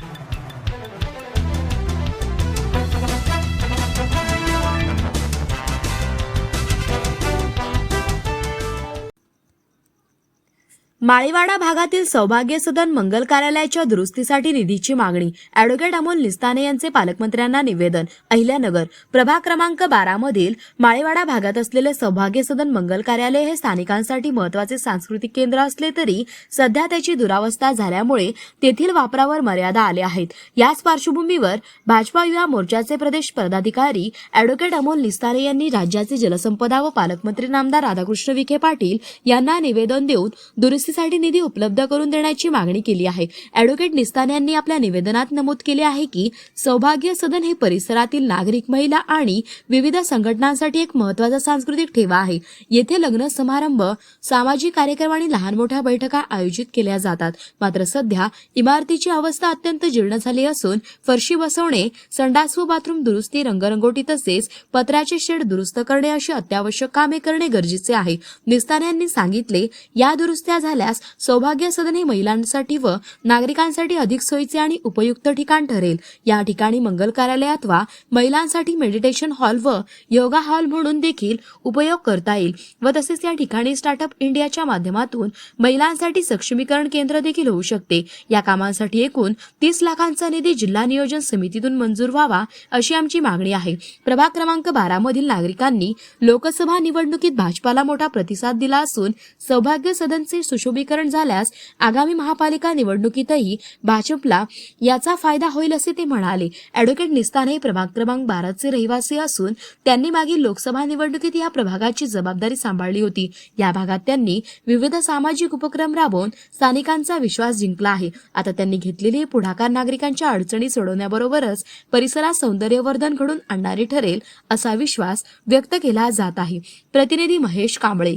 you. Maliwada भागातील सौभाग्य सदन मंगल कार्यालयाच्या दुरुस्तीसाठी निधीची मागणी. अॅडव्होकेट अमोल निस्ताने यांचे पालकमंत्र्यांना निवेदन. अहिल्यानगर प्रभाग क्रमांक बारा मधील माळीवाडा भागात असलेले सौभाग्य सदन मंगल कार्यालय हे स्थानिकांसाठी महत्त्वाचे सांस्कृतिक केंद्र असले तरी सध्या त्याची दुरावस्था झाल्यामुळे तेथील वापरावर मर्यादा आल्या आहेत. याच पार्श्वभूमीवर भाजपा युवा मोर्चाचे प्रदेश पदाधिकारी अॅडव्होकेट अमोल निस्ताने यांनी राज्याचे जलसंपदा व पालकमंत्री नामदार राधाकृष्ण विखे पाटील यांना निवेदन देऊन दुरुस्ती दुरुस्तीसाठी निधी उपलब्ध करून देण्याची मागणी केली आहे. अॅडव्होकेट निस्तान यांनी आपल्या निवेदनात नमूद केले आहे की सौभाग्य सदन हे परिसरातील नागरिक महिला आणि विविध संघटनांसाठी एक महत्त्वाचा सांस्कृतिक ठेवा आहे. येथे लग्न समारंभ सामाजिक कार्यक्रम आणि लहान मोठ्या बैठका आयोजित केल्या जातात. मात्र सध्या इमारतीची अवस्था अत्यंत जीर्ण झाली असून फरशी बसवणे संडास व बाथरूम दुरुस्ती रंगरंगोटी तसेच पत्र्याचे शेड दुरुस्त करणे अशी अत्यावश्यक कामे करणे गरजेचे आहे. निस्तान यांनी सांगितले या दुरुस्त्या झाल्या झाल्यास सौभाग्य सदन हे महिलांसाठी व नागरिकांसाठी अधिक सोयीचे आणि उपयुक्त ठिकाण ठरेल. या ठिकाणी मंगल कार्यालय अथवा महिलांसाठी मेडिटेशन हॉल व योगा हॉल म्हणून देखील उपयोग करता येईल. व तसेच या ठिकाणी स्टार्टअप इंडियाच्या माध्यमातून महिलांसाठी सक्षमीकरण केंद्र देखील होऊ शकते. या कामांसाठी एकूण तीस लाखांचा निधी जिल्हा नियोजन समितीतून मंजूर व्हावा अशी आमची मागणी आहे. प्रभाग क्रमांक बारा मधील नागरिकांनी लोकसभा निवडणुकीत भाजपाला मोठा प्रतिसाद दिला असून सौभाग्य सदनचे सुशोभीकरण झाल्यास आगामी महापालिका निवडणुकीतही भाजपला याचा फायदा होईल असे ते म्हणाले. अॅडव्होकेट निस्तान हे प्रभाग क्रमांक बाराचे रहिवासी असून त्यांनी मागील लोकसभा निवडणुकीत या प्रभागाची जबाबदारी सांभाळली होती. या भागात त्यांनी विविध सामाजिक उपक्रम राबवून स्थानिकांचा विश्वास जिंकला आहे. आता त्यांनी घेतलेली पुढाकार नागरिकांच्या अडचणी सोडवण्याबरोबरच परिसरात सौंदर्यवर्धन घडून आणणारे ठरेल असा विश्वास व्यक्त केला जात आहे. प्रतिनिधी महेश कांबळे.